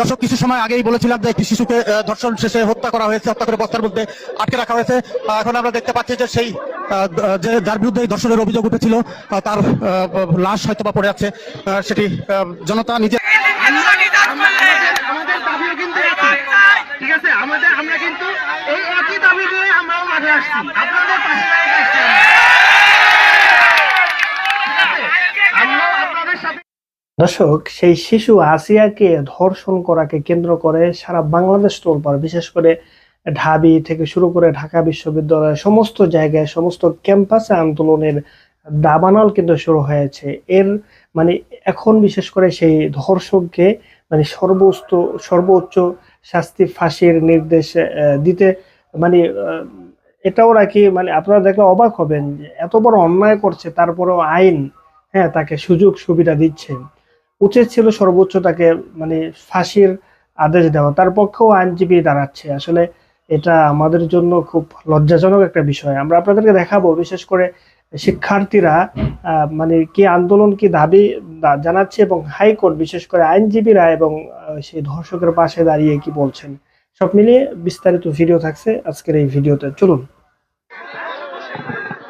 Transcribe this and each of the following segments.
দর্শক কিছু সময় আগেই বলেছিলাম যে একটি শিশুকে ধর্ষণ শেষে হত্যা করা হয়েছে হত্যা করে বস্তার মধ্যে আটকে রাখা হয়েছে। এখন আমরা দেখতে পাচ্ছি যে সেই যে যার বিরুদ্ধে ধর্ষণের অভিযোগ উঠেছিল তার আহ, লাশ হয়তো বা পড়ে আছে। আহ, সেটি আহ, জনতা নিজে আমাদের দাবিও কিন্তু একই। ঠিক আছে আমাদের আমরা কিন্তু এই একই দাবি নিয়ে আমরাও মাঠে আসছি। আপনাদের পাশে দাঁড়িয়ে আসছি আমরা। ঠিক আছে? আমরাও আপনাদের সাথে দর্শক, সেই শিশু আসিয়াকে ধর্ষণ করাকে কেন্দ্র করে সারা বাংলাদেশ তোলপাড়, বিশেষ করে ঢাবি থেকে শুরু করে ঢাকা বিশ্ববিদ্যালয়ের সমস্ত জায়গায়, সমস্ত ক্যাম্পাসে আন্দোলনের দাবানল কিন্তু শুরু হয়েছে। এর মানে এখন বিশেষ করে সেই ধর্ষককে মানে সর্বোচ্চ সর্বোচ্চ শাস্তি ফাঁসির নির্দেশ দিতে মানে এটাও নাকি মানে আপনারা দেখলে অবাক হবেন এত বড় অন্যায় করছে, তারপরেও আইন হ্যাঁ তাকে সুযোগ সুবিধা দিচ্ছে। উচিত ছিল সর্বোচ্চ তাকে মানে ফাঁসির আদেশ দেওয়া। তার পক্ষেও আইনজীবী দাঁড়াচ্ছে। আসলে এটা আমাদের জন্য খুব লজ্জাজনক একটা বিষয়। আমরা আপনাদেরকে দেখাবো, বিশেষ করে শিক্ষার্থীরা মানে কি আন্দোলন, কি দাবি জানাচ্ছে এবং হাইকোর্ট, বিশেষ করে আইনজীবীরা এবং সেই ধর্ষকের পাশে দাঁড়িয়ে কি বলছেন। সব মিলিয়ে বিস্তারিত ভিডিও থাকছে আজকের এই ভিডিওতে। চলুন।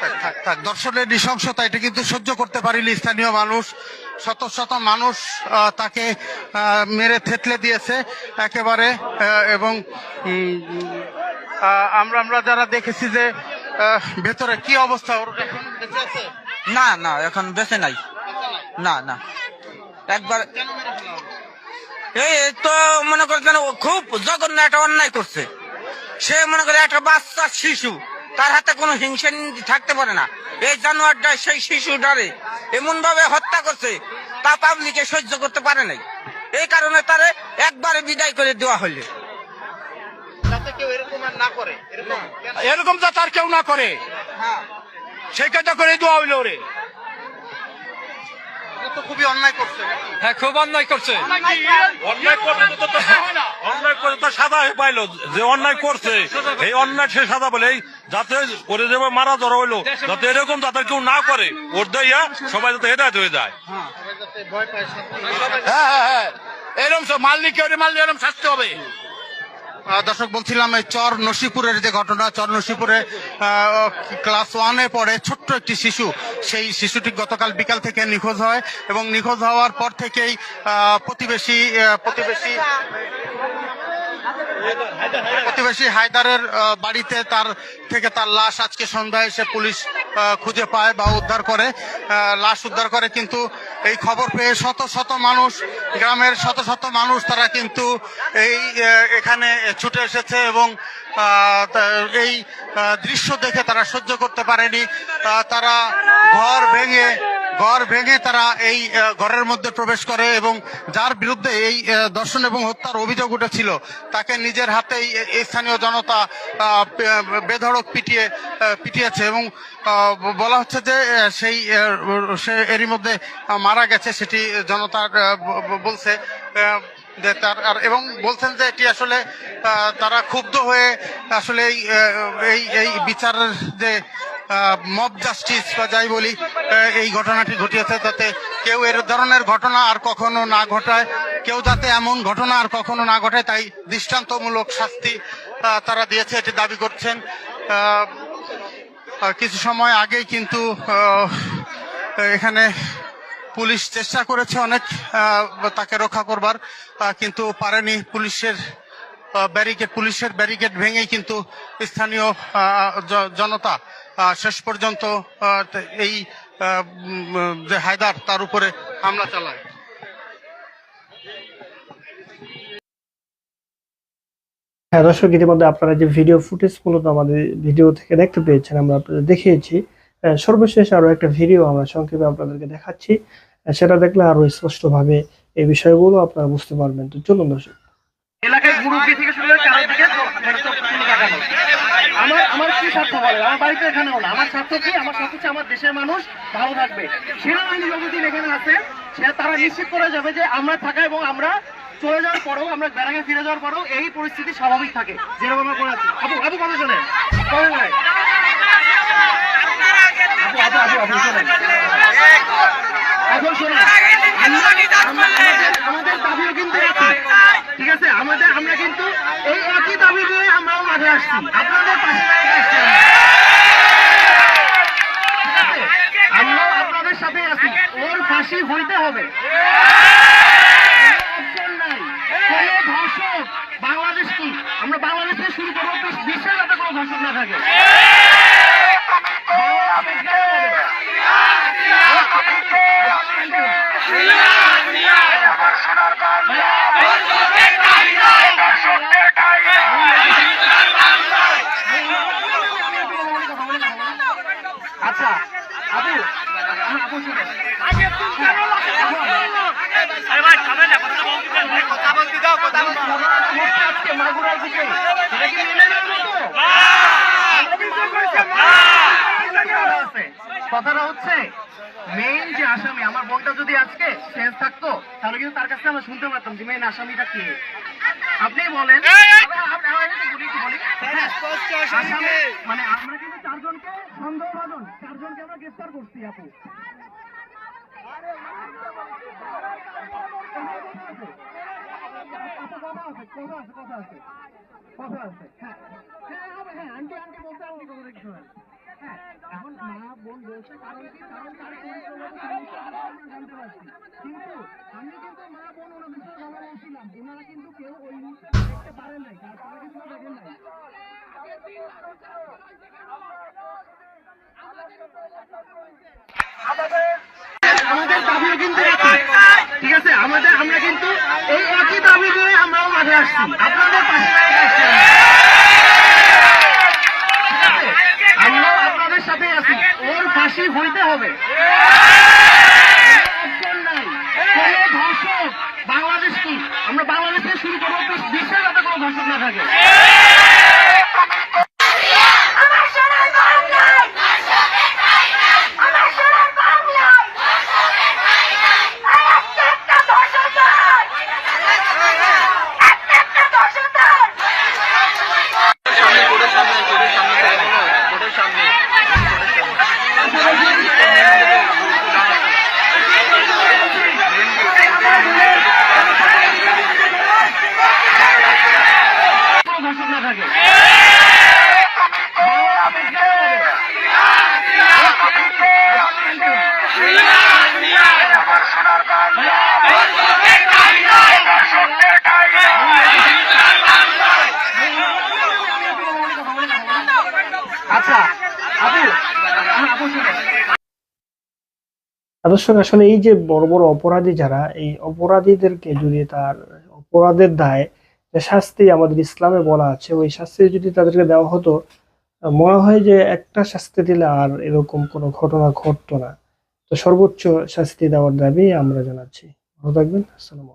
থাক। দর্শনের নৃশংসতা এটা কিন্তু সহ্য করতে পারিনি স্থানীয় মানুষ। শত শত মানুষ তাকে মেরে থেতলে দিয়েছে একেবারে এবং আমরা আমরা যারা দেখেছি যে ভেতরে কি অবস্থা ওর এখন বেঁচে আছে? না না এখন বেঁচে নাই। না না। একবার এই এই তো মনে করছেন খুব জঘন্য একটা অন্যায় করছে। সে মনে করে একটা বাচ্চা শিশু। তার হাতে কোনো হিংসা নীতি থাকতে পারে না। এই জানোয়ারটা সেই শিশুটারে এমন ভাবে হত্যা করছে তা পাবলিকে সহ্য করতে পারে নাই। এই কারণে তারে একবারে বিদায় করে দেওয়া হইলে। কেউ এরকম আর না করে। এরকম যা তার কেউ না করে। হ্যাঁ। সেই কাজটা করে দেওয়া হইল রে খুবই অন্যায় করছে। হ্যাঁ খুব অন্যায় করছে। অন্যায় তো করে তো সাদা হয়ে পাইলো যে অন্যায় করছে। এই অন্যায় সে সাদা বলে। এই যাতে করে যাবে মারা ধরা হইল যাতে এরকম যাতে কেউ না করে ওর দেয়া সবাই যাতে হেদায়ত হয়ে যায়। হ্যাঁ হ্যাঁ হ্যাঁ। এরকম সব মাল্লি কেউ মাল্লি এরকম শাস্তি হবে। দর্শক বলছিলাম এই চর নসিপুরের যে ঘটনা চর নসিপুরে আহ, ক্লাস ওয়ানে পড়ে ছোট্ট একটি শিশু। সেই শিশুটি গতকাল বিকাল থেকে নিখোঁজ হয় এবং নিখোঁজ হওয়ার পর থেকেই আহ, প্রতিবেশী প্রতিবেশী প্রতিবেশী হায়দারের বাড়িতে তার থেকে তার লাশ আজকে সন্ধ্যায় এসে পুলিশ খুঁজে পায় বা উদ্ধার করে লাশ উদ্ধার করে। কিন্তু এই খবর পেয়ে শত শত মানুষ, গ্রামের শত শত মানুষ তারা কিন্তু এই এখানে ছুটে এসেছে এবং এই দৃশ্য দেখে তারা সহ্য করতে পারেনি। তারা ঘর ভেঙে ঘর ভেঙে তারা এই ঘরের মধ্যে প্রবেশ করে এবং যার বিরুদ্ধে এই দর্শন এবং হত্যার অভিযোগ উঠেছিল, তাকে নিজের হাতেই স্থানীয় জনতা বেধড়ক পিটিয়ে পিটিয়েছে এবং বলা হচ্ছে যে সেই সে এরই মধ্যে মারা গেছে সেটি জনতার বলছে তার, আর, এবং বলছেন যে এটি আসলে তারা ক্ষুব্ধ হয়ে আসলে এই এই বিচারের যে মব জাস্টিস বা যাই বলি এই ঘটনাটি ঘটিয়েছে যাতে কেউ এর ধরনের ঘটনা আর কখনো না ঘটায়, কেউ যাতে এমন ঘটনা আর কখনো না ঘটায়, তাই দৃষ্টান্তমূলক শাস্তি তারা দিয়েছে, এটি দাবি করছেন। কিছু সময় আগেই কিন্তু এখানে পুলিশ চেষ্টা করেছে অনেক তাকে রক্ষা করবার কিন্তু পারেনি পুলিশের ব্যারিকেড, পুলিশের ব্যারিকেড ভেঙেই কিন্তু স্থানীয় জনতা শেষ পর্যন্ত এই যে হায়দার তার উপরে হামলা চালায়। হ্যাঁ দর্শক, ইতিমধ্যে আপনারা যে ভিডিও ফুটেজ মূলত আমাদের ভিডিও থেকে দেখতে পেয়েছেন, আমরা আপনাদের দেখিয়েছি। সর্বশেষ আরও একটা ভিডিও আমরা সংক্ষেপে আপনাদেরকে দেখাচ্ছি। সেটা দেখলে আরও স্পষ্টভাবে এই বিষয়গুলো আপনারা বুঝতে পারবেন। তো চলুন, দর্শক। এলাকায় মুরব্বী থেকে শুরু করে দিকে মানে। আমার আমার কি স্বার্থ বলে আমার বাড়িতে এখানেও না। আমার স্বার্থ কি? আমার স্বার্থ হচ্ছে আমার দেশের মানুষ ভালো থাকবে। সেনাবাহিনী যতদিন এখানে আছে, সে তারা নিশ্চিত করে যাবে যে আমরা থাকা এবং আমরা চলে যাওয়ার পরেও, আমরা ব্যারাকে ফিরে যাওয়ার পরেও এই পরিস্থিতি স্বাভাবিক থাকে, যেরকম আমরা করে আছি। আপু আপু, কথা শোনেন। কথা শোনেন। এখন শোনেন। আমাদের- দাবিও কিন্তু আছে আমাদের আমরা কিন্তু এই একই দাবি নিয়ে আমরাও মাঠে আসছি। আপনাদের পাশে আসছি? আমরাও আপনাদের সাথে আছি। ওর ফাঁসি হইতে হবে। বাংলাদেশ কি? আমরা বাংলাদেশ থেকে শুরু করব তো বিশ্বে যাতে কোনো ধর্ষক না থাকে। হইতে দিকে। কথাটা হচ্ছে মেইন যে আসামি আমার বোনটা যদি আজকে সেন্স থাকতো তাহলে কিন্তু তার কাছে আমরা শুনতে পারতাম যে মেইন আসামিটা কে আপনি বলেন। হ্যাঁ, মানে আমরা কিন্তু চারজনকে সন্দেহভাজন চারজনকে আমরা গ্রেফতার করছি আপু আচ্ছা, কথা আছে, কথা আছে, কথা আছে। কথা আছে, হ্যাঁ। হ্যাঁ, হ্যাঁ, আন্টি, আন্টি বলতে আন্টি কথা শোনেন। হ্যাঁ, এখন মা বোন বলছে কারণ কি কারণ তার আমরা জানতে পারছি কিন্তু আমি কিন্তু মা বোন ওনাদের সাথে কথা বলছিলাম ওনারা কিন্তু কেউ ওই মুহূর্তে দেখতে পারেন নাই কারণ কিন্তু দেখেন নাই আমাদের দাবিও কিন্তু ঠিক আছে আমাদের আমরা কিন্তু এই মাঠে আসছি। আপনাদের পাশে আমরা। আপনাদের সাথে আছি। ওর ফাঁসি হইতে হবে। আমরা বাংলাদেশ থেকে শুরু করব তো বিশ্বে যাতে কোনো ধর্ষক না থাকে আমার সোনার বাংলায় আমার সোনার বাংলায় একটা একটা দর্শকদার একটা একটা দর্শকদার কোনো ধর্ষক না থাকে আচ্ছা আপু হ্যাঁ, আপু শুনেন দর্শক আসলে এই যে বড় বড় অপরাধী যারা, এই অপরাধীদেরকে যদি তার অপরাধের দায় যে শাস্তি আমাদের ইসলামে বলা আছে, ওই শাস্তি যদি তাদেরকে দেওয়া হতো, মনে হয় যে একটা শাস্তি দিলে আর এরকম কোনো ঘটনা ঘটতো না। তো সর্বোচ্চ শাস্তি দেওয়ার দাবি আমরা জানাচ্ছি। ভালো থাকবেন। আসসালামু